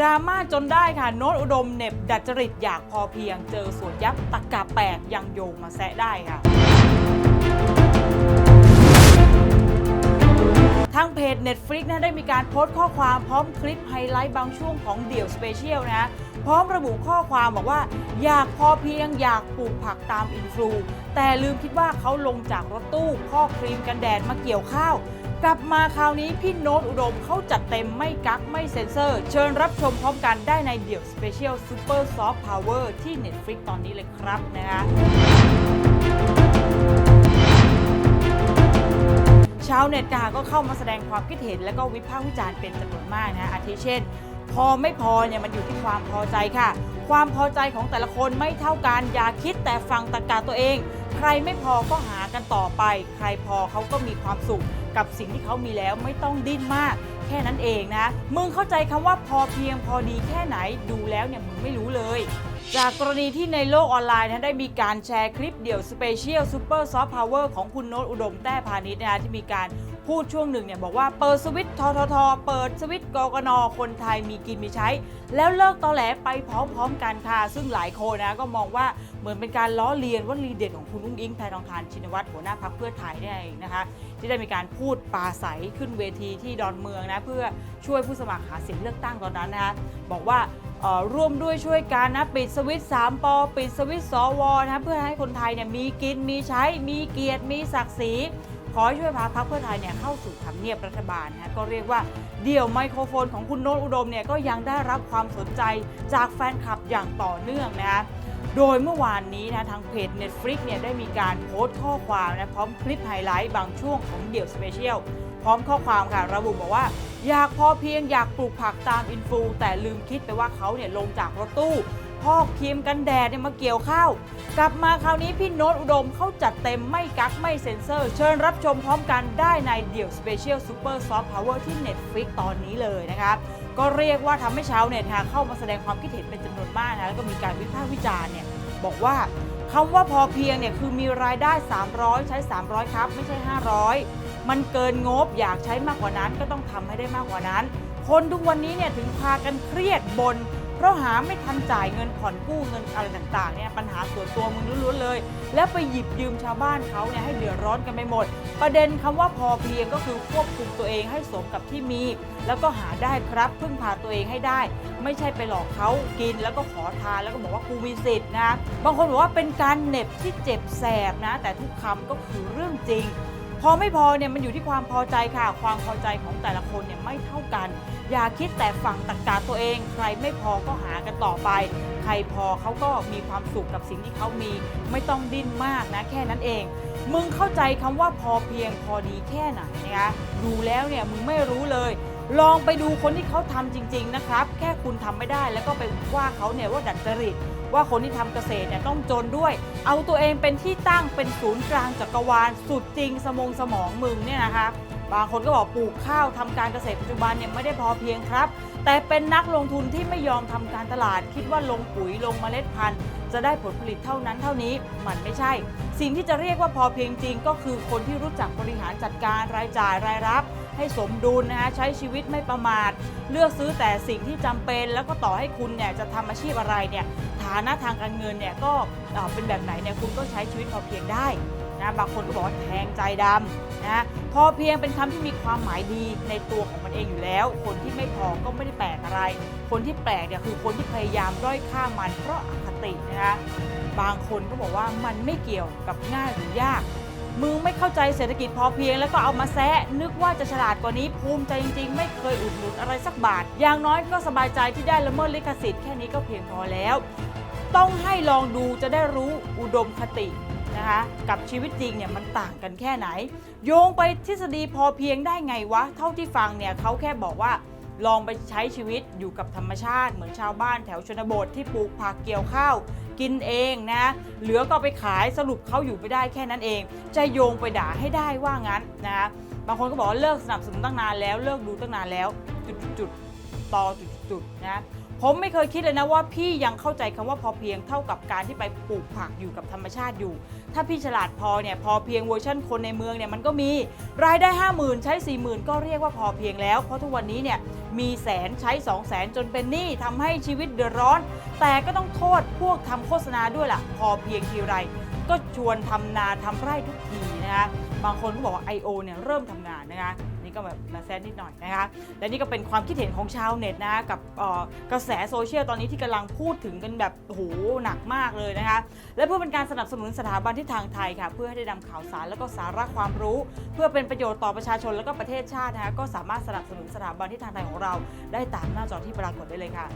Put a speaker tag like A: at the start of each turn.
A: ดราม่าจนได้ค่ะ โน้ตอุดมเน็บดัดจริตอยากพอเพียง เจอสวนยับตะกาแปลกยังโยงมาแซะได้ค่ะ ทางเพจ Netflix นะได้มีการโพสต์ข้อความพร้อมคลิปไฮไลท์บางช่วงของเดี่ยวสเปเชียลนะ พร้อมระบุข้อความบอกว่า อยากพอเพียงอยากปลูกผักตามอินฟลู แต่ลืมคิดว่าเขาลงจากรถตู้ข้อครีมกันแดดมาเกี่ยวข้าว กลับมาคราวนี้พี่โน้ตอุดมเขาจัดเต็มไม่กักไม่เซ็นเซอร์ เชิญรับชมพร้อมกันได้ในเดี่ยวสเปเชียลซูเปอร์ซอฟต์พาวเวอร์ที่ Netflix ตอนนี้เลยครับนะคะชาวเน็ตค่ะก็เข้ามาแสดงความคิดเห็นและก็วิพากษ์วิจารณ์เป็นจำนวนมากนะอาทิเช่น พอไม่พอเนี่ยมันอยู่ที่ความพอใจค่ะ ความพอใจของแต่ละคนไม่เท่ากันอย่าคิดแต่ฟังตะกาตัวเอง ใครไม่พอก็หากันต่อไป ใครพอเขาก็มีความสุขกับสิ่งที่เขามีแล้วไม่ต้องดิ้นมาก แค่นั้นเองนะ มึงเข้าใจคำว่าพอเพียงพอดีแค่ไหนดูแล้วเนี่ยมึงไม่รู้เลย จากกรณีที่ในโลกออนไลน์นะได้มีการแชร์คลิปเดี่ยวสเปเชียลซูเปอร์ซอฟต์พาวเวอร์ของคุณโน้ตอุดมแต้พาณิชย์นะที่มีการ พูดช่วงหนึ่งเนี่ยบอกว่าเปิดสวิตททท เปิดสวิตกกนคนไทยมีกินมีใช้ แล้วเลิกตอแหลไปพร้อมๆกันค่ะ ซึ่งหลายคนนะก็มองว่าเหมือนเป็นการล้อเลียนว่าลีเด็ดของคุณอุ้งอิงแพทองทานชินวัตรหัวหน้าพักเพื่อไทยนี่นเองนะคะ ที่ได้มีการพูดปาศัยขึ้นเวทีที่ดอนเมืองนะเพื่อช่วยผู้สมัครหาเสียงเลือกตั้งตอนนั้นนะคะบอกว่าร่วมด้วยช่วยกันนะปิดสวิตช์3ปอปิดสวิตช์สวนะเพื่อให้คนไทยเนี่ยมีกินมีใช้มีเกียรติมีศักดิ์ศรี ขอให้ช่วยพาพรรคเพื่อไทยเนี่ยเข้าสู่ทำเนียบรัฐบาลนะก็เรียกว่าเดี่ยวไมโครโฟนของคุณโน้ตอุดมเนี่ยก็ยังได้รับความสนใจจากแฟนคลับอย่างต่อเนื่องนะโดยเมื่อวานนี้นะทางเพจ Netflix เนี่ยได้มีการโพสต์ข้อความนะพร้อมคลิปไฮไลท์บางช่วงของเดี่ยวสเปเชียลพร้อมข้อความค่ะระบุบอกว่า อยากพอเพียงอยากปลูกผักตามอินฟูแต่ลืมคิดไปว่าเขาเนี่ยลงจากรถตู้ พอกครีมกันแดดเนี่ยมาเกี่ยวข้าว กลับมาคราวนี้พี่โน้ตอุดมเขาจัดเต็มไม่กักไม่เซ็นเซอร์ เชิญรับชมพร้อมกันได้ในเดี่ยวสเปเชียลซูเปอร์ซอฟต์พาวเวอร์ที่ Netflix ตอนนี้เลยนะครับก็เรียกว่าทำให้ชาวเน็ตค่ะเข้ามาแสดงความคิดเห็นเป็นจำนวนมากนะแล้วก็มีการวิพากษ์วิจารณ์เนี่ยบอกว่าคำว่าพอเพียงเนี่ยคือมีรายได้ 300 ใช้ 300 ครับ ไม่ใช่ 500 มันเกินงบอยากใช้มากกว่านั้นก็ต้องทำให้ได้มากกว่านั้น คนทุกวันนี้เนี่ยถึงพากันเครียดบน เพราะหาไม่ทันจ่ายเงินผ่อนกู้เงินอะไรต่างๆเนี่ยปัญหาส่วนตัวมึงล้วนๆเลย แล้วไปหยิบยืมชาวบ้านเขาเนี่ยให้เดือดร้อนกันไปหมด ประเด็นคำว่าพอเพียงก็คือควบคุมตัวเองให้สมกับที่มี แล้วก็หาได้ครับพึ่งพาตัวเองให้ได้ ไม่ใช่ไปหลอกเขากินแล้วก็ขอทานแล้วก็บอกว่ากูมีสิทธิ์นะบางคนบอกว่าเป็นการเหน็บที่เจ็บแสบนะ แต่ทุกคำก็คือเรื่องจริง พอไม่พอเนี่ยมันอยู่ที่ความพอใจค่ะ ความพอใจของแต่ละคนเนี่ยไม่เท่ากัน อย่าคิดแต่ฝั่งตรกกาตัวเอง ใครไม่พอก็หากันต่อไป ใครพอเขาก็มีความสุขกับสิ่งที่เขามี ไม่ต้องดิ้นมากนะแค่นั้นเอง มึงเข้าใจคำว่าพอเพียงพอดีแค่ไหนนะคะดูแล้วเนี่ยมึงไม่รู้เลยลองไปดูคนที่เขาทำจริง ๆ นะครับ แค่คุณทำไม่ได้แล้วก็ไปว่าเขาเนี่ยว่าดัดจริต ว่าคนที่ทำเกษตรเนี่ยต้องจนด้วย เอาตัวเองเป็นที่ตั้งเป็นศูนย์กลางจักรวาล สุดจริงสมองสมองมึงเนี่ยนะคะบางคนก็บอกปลูกข้าวทำการเกษตรปัจจุบันเนี่ยไม่ได้พอเพียงครับ แต่เป็นนักลงทุนที่ไม่ยอมทำการตลาด คิดว่าลงปุ๋ยลงเมล็ดพันธุ์ จะได้ผลผลิตเท่านั้นเท่านี้มันไม่ใช่ สิ่งที่จะเรียกว่าพอเพียงจริงก็คือคนที่รู้จักบริหารจัดการรายจ่ายรายรับ ให้สมดุลนะคะใช้ชีวิตไม่ประมาท เลือกซื้อแต่สิ่งที่จำเป็น แล้วก็ต่อให้คุณเนี่ยจะทำอาชีพอะไรเนี่ยฐานะทางการเงินเนี่ยก็เป็นแบบไหนเนี่ยคุณก็ใช้ชีวิตพอเพียงได้นะบางคนก็บอกว่าแทงใจดำนะพอเพียงเป็นคำที่มีความหมายดีในตัวของมันเองอยู่แล้ว คนที่ไม่พอก็ไม่ได้แปลกอะไร คนที่แปลกเนี่ยคือคนที่พยายามด้อยค่ามันเพราะอคตินะคะบางคนก็บอกว่ามันไม่เกี่ยวกับง่ายหรือยาก มึงไม่เข้าใจเศรษฐกิจพอเพียงแล้วก็เอามาแซะนึกว่าจะฉลาดกว่านี้ภูมิใจจริงๆ ไม่เคยอุดหนุนอะไรสักบาท อย่างน้อยก็สบายใจที่ได้ละเมิดลิขสิทธิ์แค่นี้ก็เพียงพอแล้ว ต้องให้ลองดูจะได้รู้อุดมคตินะคะกับชีวิตจริงเนี่ยมันต่างกันแค่ไหน โยงไปทฤษฎีพอเพียงได้ไงวะ เท่าที่ฟังเนี่ยเขาแค่บอกว่าลองไปใช้ชีวิตอยู่กับธรรมชาติ เหมือนชาวบ้านแถวชนบทที่ปลูกผักเกี่ยวข้าว กินเองนะ เหลือก็ไปขายสรุปเขาอยู่ไม่ได้แค่นั้นเอง จะโยงไปด่าให้ได้ว่างั้นนะบางคนก็บอกว่าเลิกสนับสนุนตั้งนานแล้วเลิกดูตั้งนานแล้วจุดๆต่อจุดจุดนะ ผมไม่เคยคิดเลยนะว่าพี่ยังเข้าใจคำว่าพอเพียงเท่ากับการที่ไปปลูกผักอยู่กับธรรมชาติอยู่ ถ้าพี่ฉลาดพอเนี่ยพอเพียงเวอร์ชันคนในเมืองเนี่ยมันก็มีรายได้ 5 0,000 ใช้ 4 0,000 ก็เรียกว่าพอเพียงแล้ว เพราะทุกวันนี้เนี่ยมีแสนใช้ 2 0 0แสนจนเป็นหนี้ทำให้ชีวิตเดือดร้อน แต่ก็ต้องโทษพวกทำโฆษณาด้วยล่ะ พอเพียงทีไรก็ชวนทำนาทำไร่ทุกทีนะคะบางคนก็บอกว่า I.O. เนี่ยเริ่มทำงานนะคะ ก็แบบมาแซดนิดหน่อยนะคะและนี่ก็เป็นความคิดเห็นของชาวเน็ตนะกับกระแสโซเชียลตอนนี้ที่กำลังพูดถึงกันแบบโหหนักมากเลยนะคะและเพื่อเป็นการสนับสนุนสถาบันที่ทางไทยค่ะ เพื่อให้ได้นำข่าวสารและก็สาระความรู้ เพื่อเป็นประโยชน์ต่อประชาชนและก็ประเทศชาตินะคะก็สามารถสนับสนุนสถาบันที่ทางไทยของเรา ได้ตามหน้าจอที่ปรากฏได้เลยค่ะ